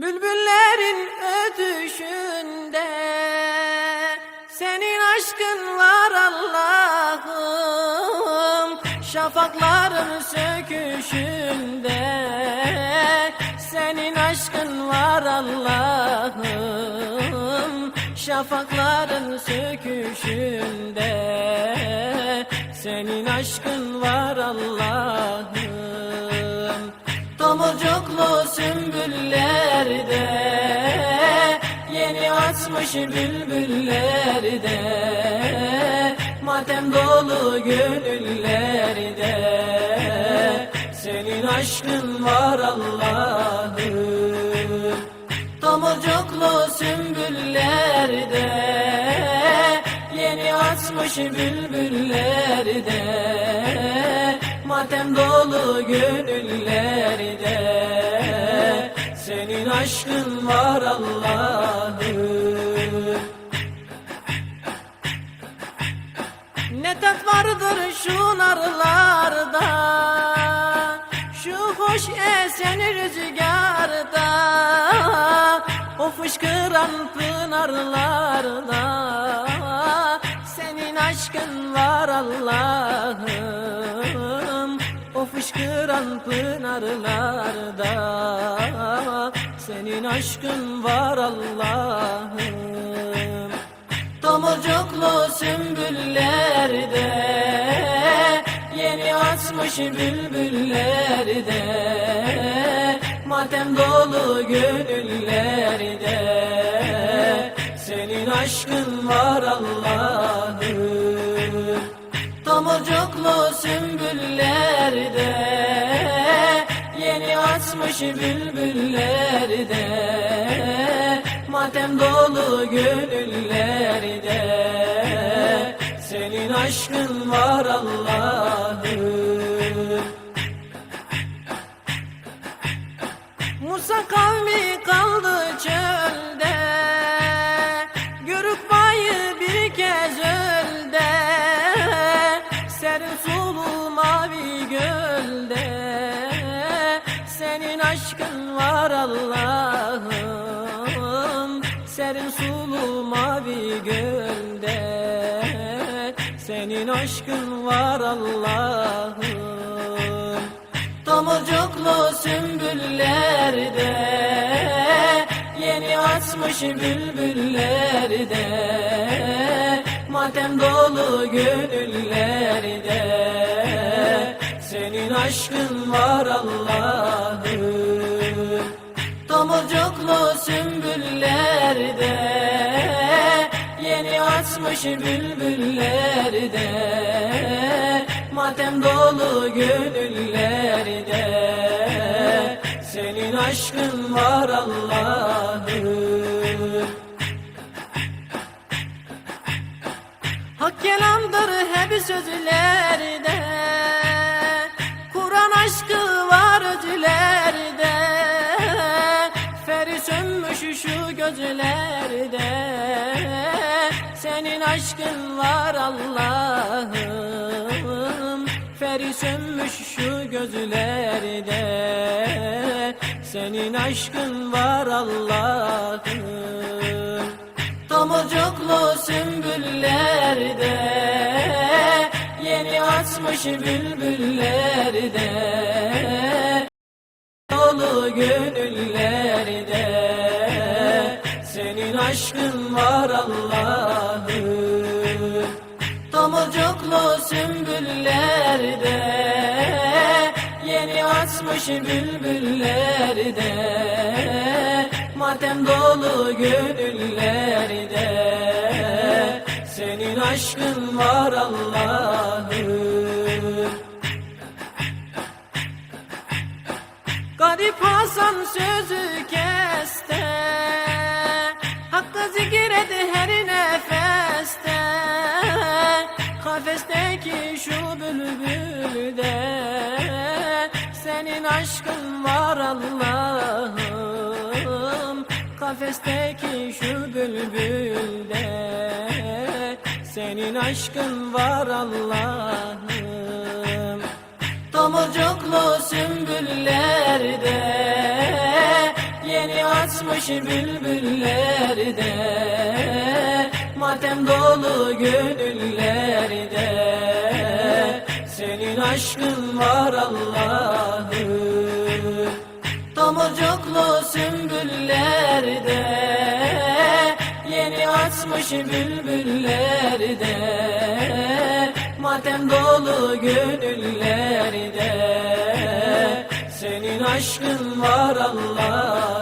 Bülbüllerin ötüşünde Senin aşkın var Allah'ım. Şafakların söküşünde Senin aşkın var Allah'ım. Şafakların söküşünde Senin aşkın var Allah'ım Tomurcuklu sümbüllerde Yeni açmış bülbüllerde Matem dolu gönüllerde. Senin aşkın var Allah'ım Tomurcuklu sümbüllerde Yeni açmış bülbüllerde Matem dolu gönüllerde Senin aşkın var Allah'ım. Ne tat vardır şu narlarda Şu hoş esen rüzgarda O fışkıran pınarlarda Senin aşkın var Allah'ım O fışkıran pınarlarda Senin aşkın var Allah'ım. Tomurcuklu sümbüllerde Yeni açmış bülbüllerde Matem dolu gönüllerde Senin aşkın var Allah'ım Tomurcuklu sümbüllerde? Yeni açmış bülbüllerde. Matem dolu gönüllerde. Senin aşkın var Allah'ım Musa kavmi kaldı çölde. Görüp bayı gölde. Senin aşkın var Allah'ım. Serin sulu mavi gölde. Senin aşkın var Allah'ım. Tomurcuklu sümbüllerde. Yeni açmış bülbüllerde. Matem dolu gönüllerde Senin aşkın var Allah'ım Tomurcuklu sümbüllerde Yeni açmış bülbüllerde. Matem dolu gönüllerde Senin aşkın var Allah'ım Hak kelamdır hep sözlerde aşkın var Allah'ım. Feri sönmüş şu gözlerde. Senin aşkın var Allah'ım. Tomurcuklu sümbüllerde. Yeni açmış bülbüllerde. Dolu gönüllerde. Senin aşkın var Allah'ım sümbüllerde Yeni açmış bülbüllerde. Matem dolu gönüllerde Senin aşkın var Allah'ım Garip Hasan sözü keste Hakkı zikir et her nefeste Kafesteki şu bülbülde Senin aşkın var Allah'ım. Kafesteki şu bülbülde Senin aşkın var Allah'ım. Tomurcuklu sümbüllerde Yeni açmış bülbüllerde Matem dolu gönüllerde Senin aşkın var Allah'ım Tomurcuklu sümbüllerde Yeni açmış bülbüllerde Matem dolu gönüllerde Senin aşkın var Allah'ım